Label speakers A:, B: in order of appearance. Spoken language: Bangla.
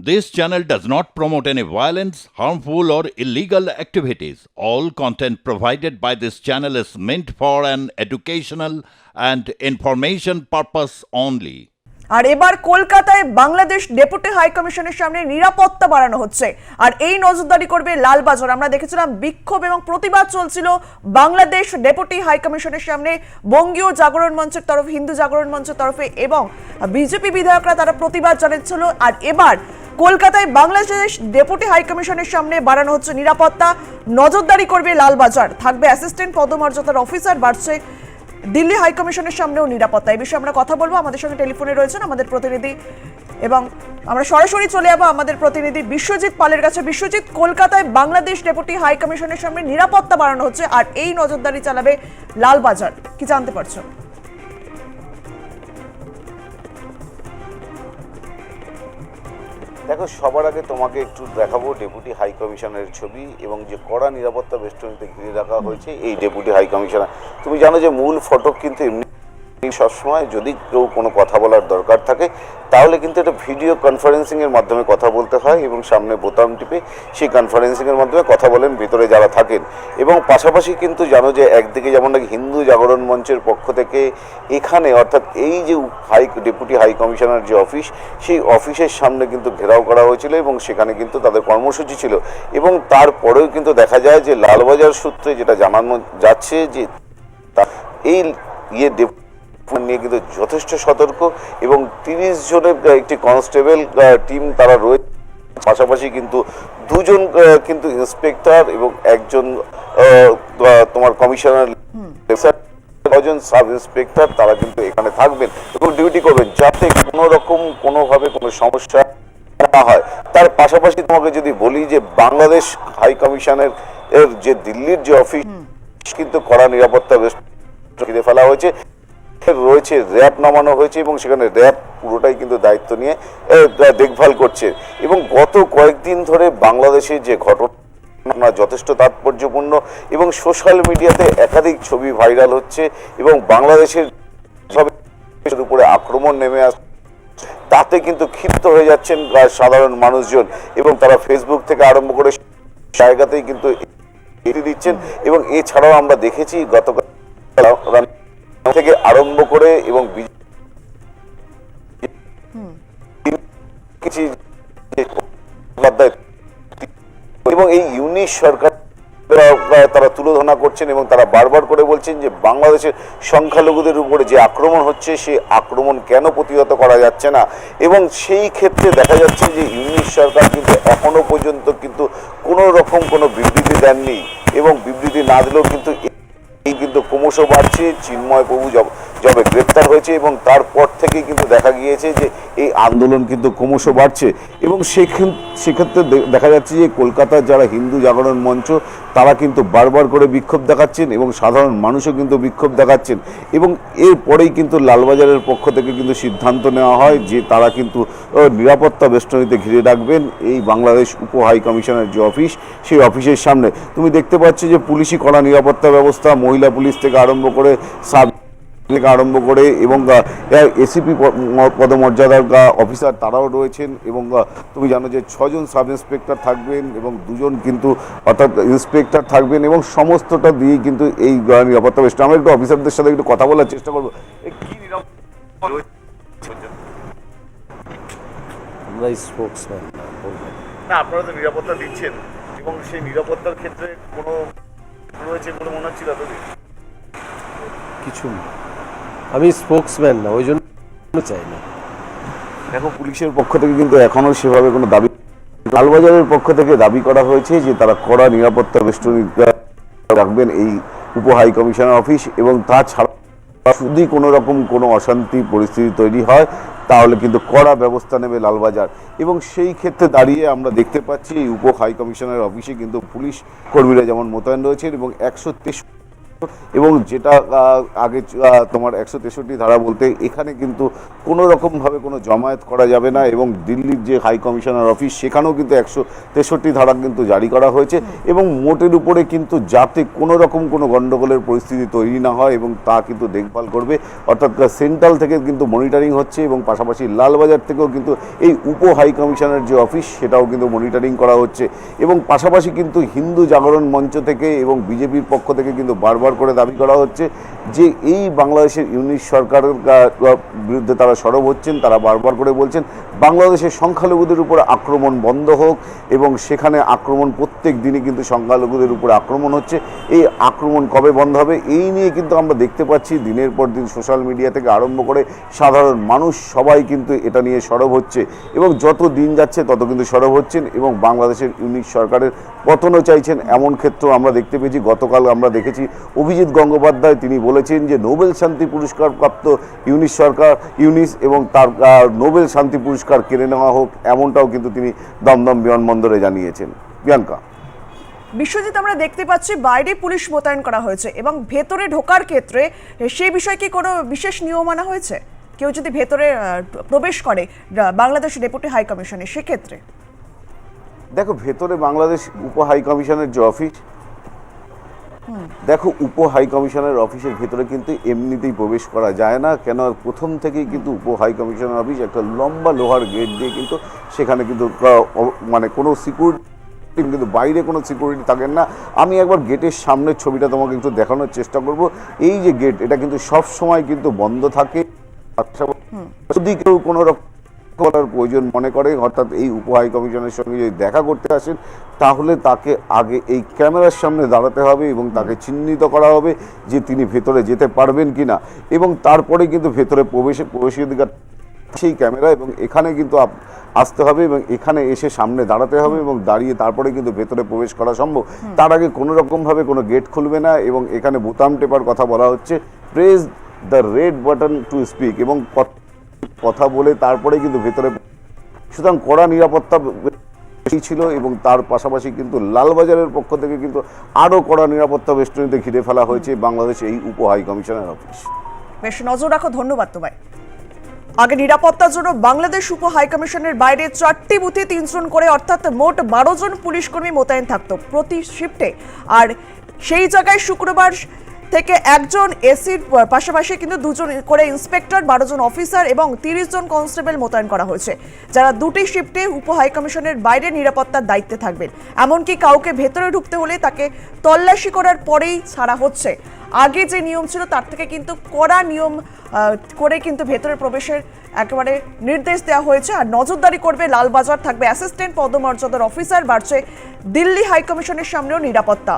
A: This channel does not promote any violence, harmful, or illegal activities. All content provided by this channel is meant for an educational and information purpose only.
B: আর এবার কলকাতায় বাংলাদেশ ডেপুটি হাই কমিশনের সামনে নিরাপত্তা বাড়ানো হচ্ছে আর এই নজরদারি করবে লালবাজার আমরা দেখেছিলাম বিক্ষোভ এবং প্রতিবাদ চলছিল বাংলাদেশ ডেপুটি হাই কমিশনের সামনে বঙ্গীয় জাগরণ মঞ্চের তরফ হিন্দু জাগরণ মঞ্চের তরফে এবং বিজেপি বিধায়করা তারা প্রতিবাদ জানাচ্ছিল আর এবার কলকাতায় বাংলাদেশ ডেপুটি হাই কমিশনের সামনে বাড়ানো হচ্ছে নিরাপত্তা। নজরদারি করবে লালবাজার। থাকবে অ্যাসিস্ট্যান্ট পদমর্যাদার অফিসার বাড়ছে দিল্লি হাই কমিশনের সামনেও নিরাপত্তা। এই বিষয়ে আমরা কথা বলব। আমাদের সঙ্গে টেলিফোনে রয়েছেন আমাদের প্রতিনিধি এবং আমরা সরাসরি চলে যাব আমাদের প্রতিনিধি বিশ্বজিৎ পালের কাছে। বিশ্বজিৎ, কলকাতায় বাংলাদেশ ডেপুটি হাই কমিশনের সামনে নিরাপত্তা বাড়ানো হচ্ছে আর এই নজরদারি চালাবে লালবাজার। কি জানতে পারছ?
C: দেখো, সবার আগে তোমাকে একটু দেখাবো ডেপুটি হাই কমিশনের ছবি এবং যে কড়া নিরাপত্তা বেষ্টনীতে ঘিরে রাখা হয়েছে এই ডেপুটি হাই কমিশনার। তুমি জানো যে মূল ফটক কিন্তু এমনি সবসময় যদি কেউ কোনো কথা বলার দরকার থাকে, তাহলে কিন্তু এটা ভিডিও কনফারেন্সিং এর মাধ্যমে কথা বলতে হয় এবং সামনে বোতাম টিপে সেই কনফারেন্সিং এর মাধ্যমে কথা বলেন ভিতরে যারা থাকেন। এবং পাশাপাশি কিন্তু জানো যে একদিকে যেমন নাকি হিন্দু জাগরণ মঞ্চের পক্ষ থেকে এখানে অর্থাৎ এই যে হাই ডেপুটি হাই কমিশনার যে অফিস, সেই অফিসের সামনে কিন্তু ঘেরাও করা হয়েছিল এবং সেখানে কিন্তু তাদের কর্মসূচি ছিল। এবং তারপরেও কিন্তু দেখা যায় যে লালবাজার সূত্রে যেটা জানানো যাচ্ছে যে এই ইয়ে ডেপ নিয়ে কিন্তু যথেষ্ট সতর্ক এবং তিরিশ জনের একটি কনস্টেবল টিম তারা রয়েছে পাশাপাশি কিন্তু দুজন কিন্তু ইন্সপেক্টর এবং একজন তোমার কমিশনার কজন সাব ইন্সপেক্টর তারা কিন্তু এখানে থাকবেন এবং ডিউটি করবেন যাতে কোনো রকম কোনোভাবে কোনো সমস্যা না হয়। তার পাশাপাশি তোমাকে যদি বলি যে বাংলাদেশ হাই কমিশনের এর যে দিল্লির যে অফিস কিন্তু কড়া নিরাপত্তা বেশ ফেলা হয়েছে। রয়েছে, র্যাব নামানো হয়েছে এবং সেখানে র্যাব পুরোটাই কিন্তু দায়িত্ব নিয়ে দেখভাল করছে। এবং গত কয়েকদিন ধরে বাংলাদেশে যে ঘটনা যথেষ্ট তাৎপর্যপূর্ণ এবং সোশ্যাল মিডিয়াতে একাধিক ছবি ভাইরাল হচ্ছে এবং বাংলাদেশের উপরে আক্রমণ নেমে আসছে তাতে কিন্তু ক্ষিপ্ত হয়ে যাচ্ছেন সাধারণ মানুষজন এবং তারা ফেসবুক থেকে আরম্ভ করে জায়গাতেই কিন্তু দিচ্ছেন। এবং এছাড়াও আমরা দেখেছি গতকাল থেকে আরম্ভ করে এবং এবং এই ইউনিশ সরকার তারা তুলোধনা করছেন এবং তারা বারবার করে বলছেন যে বাংলাদেশের সংখ্যালঘুদের উপরে যে আক্রমণ হচ্ছে সেই আক্রমণ কেন প্রতিহত করা যাচ্ছে না? এবং সেই ক্ষেত্রে দেখা যাচ্ছে যে ইউনিশ সরকার কিন্তু এখনও পর্যন্ত কিন্তু কোনো রকম কোনো বিবৃতি দেননি এবং বিবৃতি না দিলেও কিন্তু কিন্তু ক্রমশ বাড়ছে চিন্ময় প্রভু যব- গ্রেপ্তার হয়েছে এবং তারপর থেকেই কিন্তু দেখা গিয়েছে যে এই আন্দোলন কিন্তু ক্রমশ বাড়ছে এবং সেক্ষেত্রে দেখা যাচ্ছে যে কলকাতার যারা হিন্দু জাগরণ মঞ্চ, তারা কিন্তু বারবার করে বিক্ষোভ দেখাচ্ছেন এবং সাধারণ মানুষও কিন্তু বিক্ষোভ দেখাচ্ছেন এবং এরপরেই কিন্তু লালবাজারের পক্ষ থেকে কিন্তু সিদ্ধান্ত নেওয়া হয় যে তারা কিন্তু নিরাপত্তা বেষ্টনীতে ঘিরে রাখবেন এই বাংলাদেশ উপ হাই কমিশনের যে অফিস, সেই অফিসের সামনে। তুমি দেখতে পাচ্ছ যে পুলিশি কড়া নিরাপত্তা ব্যবস্থা মহিলা পুলিশ থেকে আরম্ভ করে সাব থেকে আরম্ভ করে এবং এসিপি পদমর্যাদার অফিসার তারাও রয়েছেন এবং তুমি জানো যে ছজন সাব ইন্সপেক্টর থাকবেন এবং দুজন কিন্তু অর্থাৎ ইন্সপেক্টর থাকবেন এবং সমস্তটা দিয়ে কিন্তু এই নিরাপত্তা বেষ্টনী আমরা একটু অফিসারদের সাথে একটু কথা বলার চেষ্টা করব। কি নিরাপত্তা
D: আমরা স্পোক্সম্যান
C: না আপনারা তো নিরাপত্তা দিচ্ছেন এবং সেই নিরাপত্তার ক্ষেত্রে কোনো রয়েছে বলে মনে হচ্ছিল এতদিন
D: কিছু না। আমি স্পোক্সম্যান না, ওই জন্য চাই না।
C: দেখো, পুলিশের পক্ষ থেকে কিন্তু এখনও সেভাবে কোনো দাবি লালবাজারের পক্ষ থেকে দাবি করা হয়েছে যে তারা কড়া নিরাপত্তা বেষ্টনী রাখবেন এই উপ হাই কমিশনার অফিস এবং তাছাড়া যদি কোনো রকম কোনো অশান্তি পরিস্থিতি তৈরি হয়, তাহলে কিন্তু কড়া ব্যবস্থা নেবে লালবাজার। এবং সেই ক্ষেত্রে দাঁড়িয়ে আমরা দেখতে পাচ্ছি এই উপ হাই কমিশনার অফিসে কিন্তু পুলিশ কর্মীরা যেমন মোতায়েন রয়েছেন এবং একশো এবং যেটা আগে তোমার একশো তেষট্টি ধারা বলতে এখানে কিন্তু কোনো রকমভাবে কোনো জমায়েত করা যাবে না এবং দিল্লির যে হাই কমিশনার অফিস সেখানেও কিন্তু একশো তেষট্টি ধারা কিন্তু জারি করা হয়েছে এবং মোটের উপরে কিন্তু যাতে কোনো রকম কোনো গণ্ডগোলের পরিস্থিতি তৈরি না হয় এবং তা কিন্তু দেখভাল করবে। অর্থাৎ সেন্ট্রাল থেকে কিন্তু মনিটরিং হচ্ছে এবং পাশাপাশি লালবাজার থেকেও কিন্তু এই উপ হাই কমিশনের যে অফিস সেটাও কিন্তু মনিটরিং করা হচ্ছে এবং পাশাপাশি কিন্তু হিন্দু জাগরণ মঞ্চ থেকে এবং বিজেপির পক্ষ থেকে কিন্তু বারবার করে দাবি করা হচ্ছে যে এই বাংলাদেশের ইউনিট সরকারের বিরুদ্ধে তারা সরব হচ্ছেন, তারা বারবার করে বলছেন, বাংলাদেশের সংখ্যালঘুদের উপর আক্রমণ বন্ধ হোক এবং সেখানে আক্রমণ প্রত্যেক দিনই কিন্তু সংখ্যালঘুদের উপর আক্রমণ হচ্ছে। এই আক্রমণ কবে বন্ধ হবে এই নিয়ে কিন্তু আমরা দেখতে পাচ্ছি। দিনের পর দিন সোশ্যাল মিডিয়া থেকে আরম্ভ করে সাধারণ মানুষ সবাই কিন্তু এটা নিয়ে সরব হচ্ছে এবং যত দিন যাচ্ছে তত কিন্তু সরব হচ্ছেন এবং বাংলাদেশের ইউনিট সরকারের পতনও চাইছেন। এমন ক্ষেত্রেও আমরা দেখতে পেয়েছি। গতকাল আমরা দেখেছি অভিজিৎ গঙ্গোপাধ্যায় তিনি বলেছেন যে নোবেল শান্তি পুরস্কার প্রাপ্ত ইউনিট সরকার ইউনিস এবং তার নোবেল শান্তি পুরস্কার কেড়ে নেওয়া হোক এমনটাও কিন্তু তিনি দমদম বিমানবন্দরে জানিয়েছেন। প্রিয়াঙ্কা।
B: বিশ্বজিৎ আমরা দেখতে পাচ্ছি বাইরে পুলিশ মোতায়েন করা হয়েছে এবং ভেতরে ঢোকার ক্ষেত্রে সেই বিষয়ে কি কোনো বিশেষ নিয়ম আনা হয়েছে? কেউ যদি ভেতরে প্রবেশ করে বাংলাদেশ ডেপুটি হাই কমিশনে সেক্ষেত্রে?
C: দেখো ভেতরে বাংলাদেশ উপ হাই কমিশনের যে অফিস দেখো উপ হাই কমিশনের অফিসের ভেতরে কিন্তু এমনিতেই প্রবেশ করা যায় না। কেন? প্রথম থেকেই কিন্তু উপ হাই কমিশনের অফিস একটা লম্বা লোহার গেট দিয়ে কিন্তু সেখানে কিন্তু মানে কোনো সিকিউরিটি কিন্তু বাইরে কোনো সিকিউরিটি থাকেন না। আমি একবার গেটের সামনের ছবিটা তোমাকে একটু দেখানোর চেষ্টা করব। এই যে গেট এটা কিন্তু সব সময় কিন্তু বন্ধ থাকে। যদি কেউ কোনো রকম করার প্রয়োজন মনে করে অর্থাৎ এই উপ হাই কমিশনের সঙ্গে যদি দেখা করতে আসেন তাহলে তাকে আগে এই ক্যামেরার সামনে দাঁড়াতে হবে এবং তাকে চিহ্নিত করা হবে যে তিনি ভেতরে যেতে পারবেন কিনা। এবং তারপরে কিন্তু ভেতরে প্রবেশে প্রবেশাধিকার সেই ক্যামেরা এবং এখানে কিন্তু আসতে হবে এবং এখানে এসে সামনে দাঁড়াতে হবে এবং দাঁড়িয়ে তারপরে কিন্তু ভেতরে প্রবেশ করা সম্ভব। তার আগে কোনো রকমভাবে কোনো গেট খুলবে না এবং এখানে বোতাম টেপার কথা বলা হচ্ছে। Press the red button to speak এবং ক- কথা বলে তারপরে কিন্তু ভেতরে সুতরাং কড়া নিরাপত্তা ছিল এবং তার পাশাপাশি কিন্তু লালবাজারের পক্ষ থেকে কিন্তু আরও কড়া নিরাপত্তা বেষ্টনীতে ঘিরে ফেলা হয়েছে বাংলাদেশ এই উপ হাই কমিশনের অফিস।
B: বেশ, নজর রাখো, ধন্যবাদ তোমায়। আগে নিরাপত্তার জন্য বাংলাদেশ উপ হাই কমিশনের বাইরে চারটি বুথে তিনজন করে, অর্থাৎ মোট বারো জন পুলিশ কর্মী মোতায়েন থাকতো প্রতি শিফটে আর সেই জায়গায় শুক্রবার থেকে একজন এসির পাশাপাশি কিন্তু দুজন করে ইন্সপেক্টর, বারো জন অফিসার এবং তিরিশ জন কনস্টেবল মোতায়েন করা হয়েছে। যারা দুটি শিফটে উপ হাই কমিশনের বাইরে নিরাপত্তার দায়িত্বে থাকবেন। এমনকি কাউকে ভেতরে ঢুকতে হলে তাকে তল্লাশি করার পরেই ছাড়া হচ্ছে। আগে যে নিয়ম ছিল তার থেকে কিন্তু কড়া নিয়ম করে কিন্তু ভেতরে প্রবেশের একেবারে নির্দেশ দেওয়া হয়েছে। আর নজরদারি করবে লালবাজার, থাকবে অ্যাসিস্ট্যান্ট পদমর্যাদার অফিসার, বাড়ছে দিল্লি হাইকমিশনের সামনেও নিরাপত্তা।